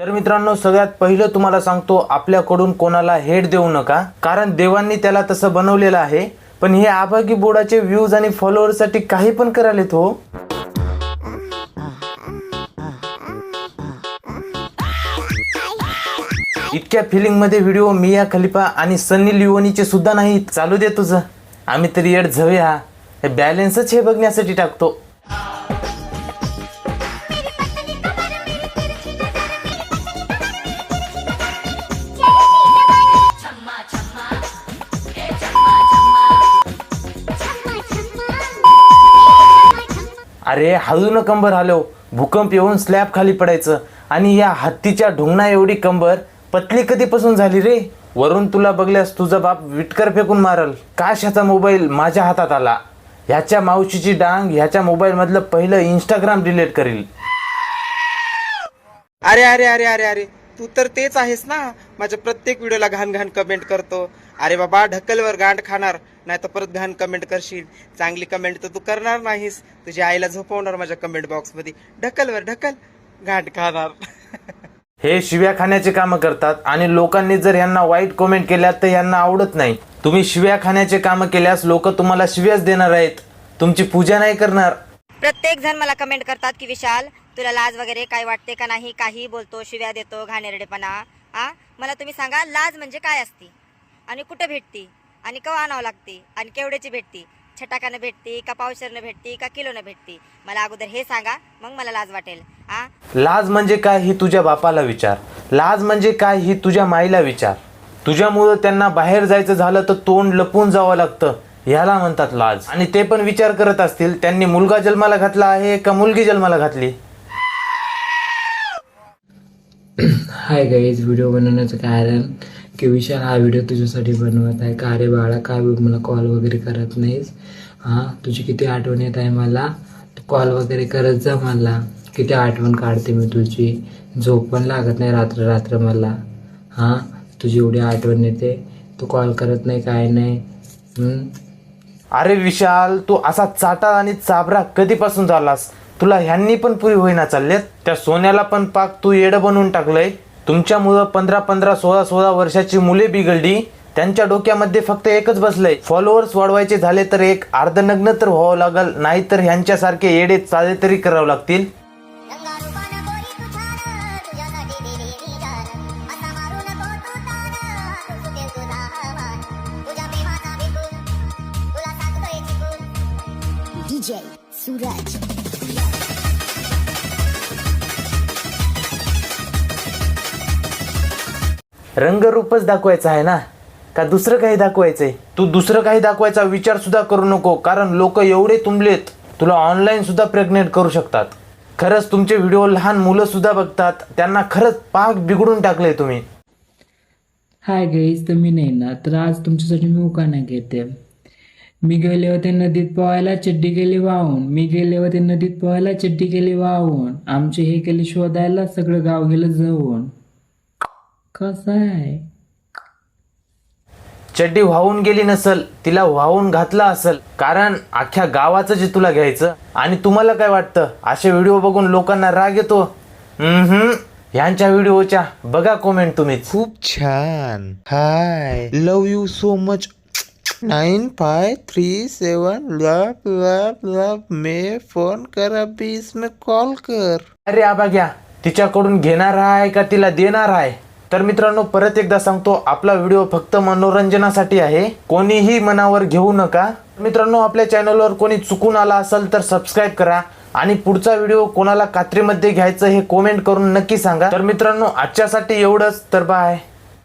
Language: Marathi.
तर मित्रांनो सगळ्यात पहिलं तुम्हाला सांगतो आपल्याकडून कोणाला हेड देऊ नका. कारण देवांनी त्याला तसं बनवलेलं आहे. पण हे आभागी बोर्डाचे व्ह्यूज आणि फॉलोअरसाठी काही पण करायलेत हो. इतक्या फिलिंगमध्ये व्हिडिओ मिया खलिफा आणि सन्नी लिओनीचे सुद्धा नाही. चालू दे तुझं. आम्ही तरी येड झवे हा. हे बॅलेन्सच हे बघण्यासाठी टाकतो. अरे हळू न कंबर हलो भूकंप येऊन स्लॅब खाली पडायचं. आणि या हत्तीच्या ढोंगणा एवढी कंबर पतली कधीपासून झाली रे? वरून तुला बघल्यास तुझा बाप विटकर फेकून मारल. काश ह्याचा मोबाईल माझ्या हातात आला. ह्याच्या मावशीची डांग ह्याच्या मोबाईल मधलं पहिलं इंस्टाग्राम डिलीट करील. अरे अरे अरे अरे अरे. तू तर तेच आहेस ना. माझ्या प्रत्येक व्हिडिओला घाण घाण कमेंट करतो. अरे बाबा ढकलवर गांड खाणार. नाही तर परत घाण कमेंट करशील. चांगली कमेंट तर तू करणार नाहीस. तुझ्या आईला झोपवणार माझ्या कमेंट बॉक्समध्ये. ढकलवर ढकल गांड खाणार. हे शिव्या खाण्याचे कामं करतात आणि लोकांनी जर यांना वाईट कमेंट केल्या तर यांना आवडत नाही. तुम्ही शिव्या खाण्याचे कामं केल्यास लोक तुम्हाला शिव्याच देणार आहेत. तुमची पूजा नाही करणार. प्रत्येक जण मला कमेंट करतात की विशाल तुला लाज वगैरे काय वाटते का नाही? काही बोलतो शिव्या देतो घाणेरडेपणा. आ मला तुम्ही सांगा लाज म्हणजे काय असती? आणि कुठं भेटती? आणि केव्हा आणावं लागते? आणि केवढ्याची भेटती? छटाकानं भेटती का पावशरनं भेटती का किलोनं भेटती? मला अगोदर हे सांगा मग मला लाज वाटेल. आ? लाज म्हणजे काय ही तुझ्या बापाला विचार. लाज म्हणजे काय ही तुझ्या माईला विचार. तुझ्यामुळं त्यांना बाहेर जायचं झालं तर तोंड लपून जावं लागतं. ह्याला म्हणतात लाज. आणि ते पण विचार करत असतील त्यांनी मुलगा जन्माला घातला आहे का मुलगी जन्माला घातली? हाय गाईज व्हिडिओ बनवण्याचं कारण की विशाल हा व्हिडिओ तुझ्यासाठी बनवत आहे. का रे बाळा काय मला कॉल वगैरे करत नाहीस? हां तुझी किती आठवण येत आहे मला? कॉल वगैरे करत जा मला. किती आठवण काढते मी तुझी. झोप पण लागत नाही रात्र रात्र मला. हां तुझी एवढी आठवण येते. तू कॉल करत नाही काय नाही. अरे विशाल तू असा चाटा आणि चाबरा कधीपासून झालास? तुला ह्यांनी पण पुरी होईना चालल्यात त्या सोन्याला पण पाक तू येडं बनवून टाकलंय. तुमच्यामुळं पंधरा पंधरा सोळा सोळा वर्षाची मुले बिघडली त्यांच्या डोक्यामध्ये फक्त एकच बसलंय फॉलोअर्स वाढवायचे झाले तर एक अर्धनग्न तर व्हावं लागल नाहीतर ह्यांच्यासारखे येडे चाले तरी करावं लागतील DJ Suraj. रंगरूपच दाखवायचं आहे ना? का दुसरं काही दाखवायचंय? तू दुसरं काही दाखवायचा विचार सुद्धा करू नको कारण लोक एवढे तुंबलेत तुला ऑनलाईन सुद्धा प्रेग्नेंट करू शकतात. खरंच तुमचे व्हिडिओ लहान मुलं सुद्धा बघतात त्यांना खरंच पाक बिघडून टाकले तुम्ही. हाय गाईज तर मी नाही ना तर आज तुमच्यासाठी मी उखाणा घेते. मी गेले होते नदीत पोहायला चड्डी गेली वाहून. मी गेले होते नदीत पोहायला चड्डी गेली वाहून. आमचे हे केले शोधायला सगळं गाव गेलं जवून कसं आहे चड्डी वाहून गेली नसल तिला वाहून घातला असल कारण अख्ख्या गावाचं जे तुला घ्यायचं आणि तुम्हाला काय वाटतं? असे व्हिडिओ बघून लोकांना राग येतो? हम्म ह्यांच्या व्हिडिओच्या बघा कमेंट तुम्हीच. खूप छान. Hi. Love you so much nine five three seven love love love may phone कर बीस में कॉल कर. अरे आबा घ्या. तिच्याकडून घेणार आहे का तिला देणार आहे? तर मित्रांनो परत एकदा सांगतो आपला व्हिडिओ फक्त मनोरंजनासाठी आहे. कोणीही मनावर घेऊ नका. मित्रांनो आपल्या चॅनलवर कोणी चुकून आला असेल तर सबस्क्राईब करा. आणि पुढचा व्हिडिओ कोणाला कात्रीमध्ये घ्यायचं हे कॉमेंट करून नक्की सांगा. तर मित्रांनो आजच्यासाठी एवढंच. तर बाय